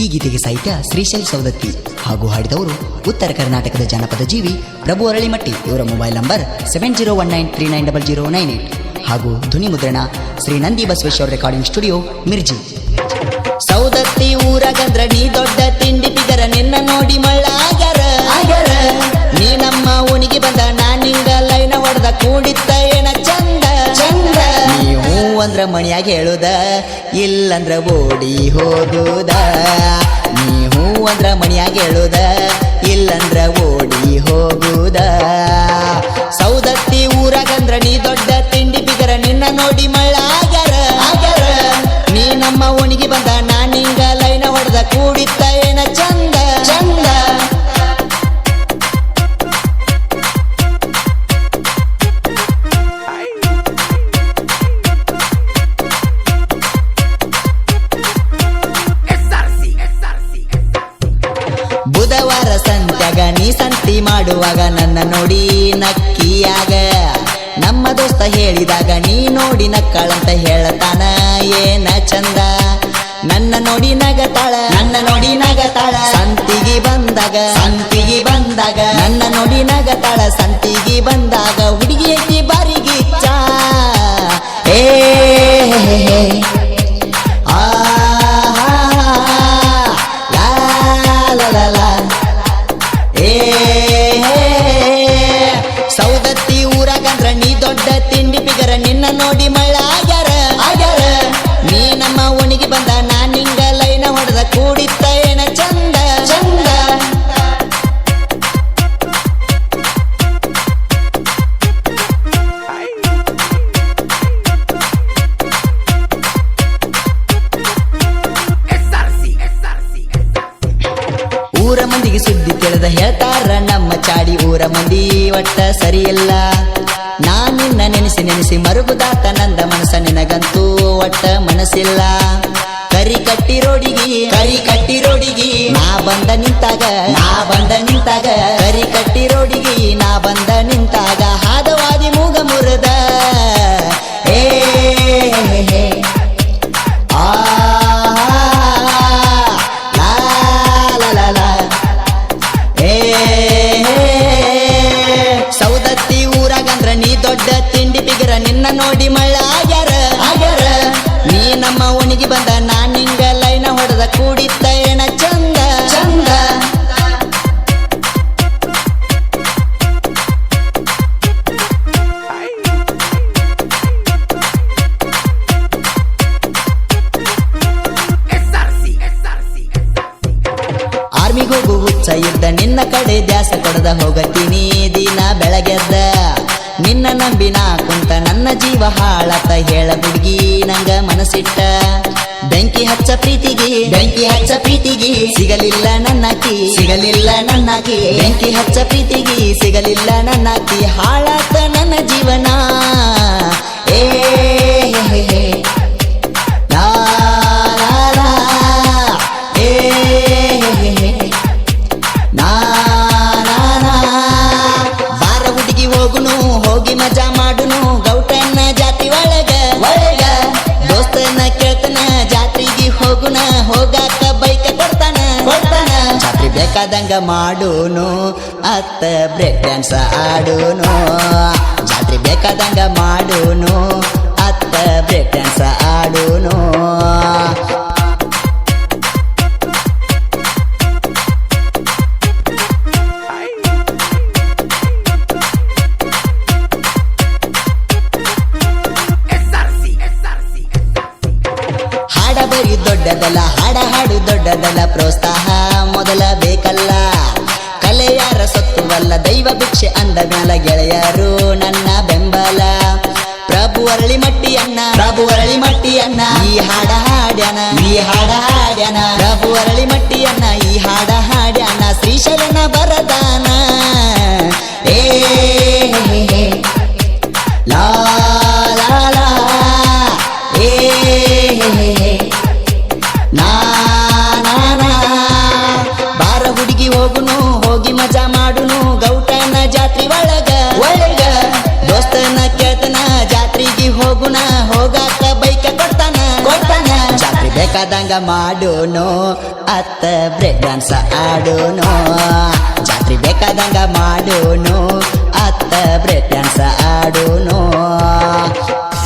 ಈ ಗೀತೆಗೆ ಸಾಹಿತ್ಯ ಶ್ರೀಶೈಲ್ ಸೌದತ್ತಿ ಹಾಗೂ ಹಾಡಿದವರು ಉತ್ತರ ಕರ್ನಾಟಕದ ಜನಪದ ಜೀವಿ ಪ್ರಭು ಅರಳಿಮಟ್ಟಿ. ಇವರ mobile number seven zero one nine three nine double zero nine eight. ಹಾಗೂ ಧ್ವನಿ ಮುದ್ರಣ ಶ್ರೀ ನಂದಿ ಬಸವೇಶ್ವರ ರೆಕಾರ್ಡಿಂಗ್ ಸ್ಟುಡಿಯೋ ಮಿರ್ಜಿ. ಸೌದತ್ತಿ ಊರಾಗಂದ್ರ ನೀ ದೊಡ್ಡ ತಿಂಡಿ ಬಿದರ ನಿನ್ನ ನೋಡಿ ಮಳ್ಳಾಗರ. ನೀ ನಮ್ಮ ಓಣಿಗೆ ಬಂದ ನಾನಿಂಗ ನಿಂಗ ಲೈನ ಹೊಡೆದ ಕೂಡಿತ್ತ ಅಂದ್ರ ಮಣಿಯಾಗ ಹೇಳುದ, ಇಲ್ಲಂದ್ರ ಓಡಿ ಹೋಗುದ. ಹೂ ಅಂದ್ರ ಮಣಿಯಾಗ ಹೇಳುದ, ಇಲ್ಲಂದ್ರ ಓಡಿ ಹೋಗುದ. ಸೌದತ್ತಿ ಊರಾಗಂದ್ರ ನೀ ದೊಡ್ಡ ಮಾಡುವಾಗ ನನ್ನ ನೋಡಿ ನಕ್ಕಿಯಾಗ. ನಮ್ಮ ದೋಸ್ತ ಹೇಳಿದಾಗ, ನೀ ನೋಡಿ ನಕ್ಕಳಂತ ಹೇಳತಾನ, ಏನ ಚಂದ? ನನ್ನ ನೋಡಿ ನಗತಾಳ, ನನ್ನ ನೋಡಿ ನಗತಾಳ, ಸಂತಿಗೆ ಬಂದಾಗ ಸಂತಿಗೆ ಬಂದಾಗ. ನನ್ನ ನೋಡಿ ನಗತಾಳ, ಸಂತಿಗೆ ಬಂದಾಗ. ನೋಡಿ ಮಳ್ಳಾಗ್ಯಾರ ಆಗ್ಯಾರ. ನೀ ನಮ್ಮ ಓಣಿಗೆ ಬಂದ ನಾನ್ ನಿಂಗ ಲೈನ ಹೊಡೆದ ಕೂಡಿತ್ತ ಏನ ಚಂದ ಚಂದ. ಊರ ಮಂದಿಗೆ ಸುದ್ದಿ ತಿಳಿದ ಹೇಳ್ತಾರ, ನಮ್ಮ ಚಾಡಿ ಊರ ಮಂದಿ ಒಟ್ಟ ಸರಿಯಿಲ್ಲ. ನಾ ನಿನ್ನ ನೆನೆಸಿ ನೆನೆಸಿ ಮರುಗುದಾತ ನಂದ ಮನಸ್ಸ ನಿನಗಂತೂ ಒಟ್ಟ ಮನಸ್ಸಿಲ್ಲ. ಕರಿ ಕಟ್ಟಿ ರೋಡಿಗಿ, ಕರಿ ಕಟ್ಟಿ ರೋಡಿಗಿ, ನಾ ಬಂದ ನಿಂತಾಗ, ನಾ ಬಂದ ನಿಂತಾಗ. ಕರಿ ಕಟ್ಟಿ ರೋಡಿಗಿ, ನಾ ಬಂದ ನಿಂತಾಗ. ಹಾದವಾದಿ ಮೂಗ ಮುರದ. ಏ ಓಣಿಗೆ ಬಂದ ನಾನ್ ನಿಂಗ ಲೈನ ಹೊಡೆದ ಕೂಡಿದ್ದ ಏನ ಚಂದ? ಚಂದ. ಆರ್ಮಿಗೆ ಹೋಗು ಹುಚ್ಚ ಇದ್ದ ನಿನ್ನ ಕಡೆ ದ್ಯಾಸ ಕೊಡದ ಹೋಗತೀನಿ ದಿನ ಬೆಳಗೆದ್ದ ನಿನ್ನ ನಂಬಿನ ಕುಂತ ನನ್ನ ಜೀವ ಹಾಳತ ಹೇಳ ಹುಡುಗಿ, ನಂಗ ಮನಸ್ಸಿಟ್ಟ. ಬೆಂಕಿ ಹಚ್ಚ ಪ್ರೀತಿಗೆ, ಬೆಂಕಿ ಹಚ್ಚ ಪ್ರೀತಿಗೆ ಸಿಗಲಿಲ್ಲ ನನ್ನಕಿ ಸಿಗಲಿಲ್ಲ ನನ್ನಕಿ ಬೆಂಕಿ ಹಚ್ಚ ಪ್ರೀತಿಗೆ ಸಿಗಲಿಲ್ಲ ನನ್ನಕಿ ಹಾಳಾತ ನನ್ನ ಹೋಗಾಕ ಬೈಕ್ ಕೊಡ್ತಾನ ಕೊಡ್ತಾನ. ಜಾತ್ರೆ ಬೇಕಾದಂಗ ಮಾಡುನು ಅತ್ತ ಬ್ರೇಕ್ ಡ್ಯಾನ್ಸ್ ಆಡೋನು ಜಾತ್ರೆ ಬೇಕಾದಂಗ ಮಾಡುನು ಹಾಡ ದೊಡ್ಡದಲ್ಲ, ಹಾಡ ಹಾಡಿ ದೊಡ್ಡದಲ್ಲ ಪ್ರೋತ್ಸಾಹ ಮೊದಲ ಬೇಕಲ್ಲ. ಕಲೆಯಾರ ಸತ್ತುವಲ್ಲ, ದೈವ ಭಿಕ್ಷೆ ಅಂದ ಮ್ಯಾಲ ಗೆಳೆಯರು ನನ್ನ ಬೆಂಬಲ. ಪ್ರಭು ಅರಳಿ ಮಟ್ಟಿ ಅಣ್ಣ ಪ್ರಭು ಅರಳಿ ಮಟ್ಟಿ ಅಣ್ಣ ಈ ಹಾಡ ಹಾಡ್ಯಾನ, ಈ ಹಾಡ ಹಾಡ್ಯಾನ. ಪ್ರಭು ಅರಳಿ ಮಟ್ಟಿ ಸಂಘ ಮಾಡೋನು ಅತ್ತ ಬ್ರೇಕ್ ಡ್ಯಾನ್ಸ್ ಆಡೋನು. ಜಾತ್ರೆ ಬೇಕಾದಂಗ ಮಾಡೋನು ಅತ್ತ ಬ್ರೇಕ್ ಡ್ಯಾನ್ಸ್ ಆಡೋನು.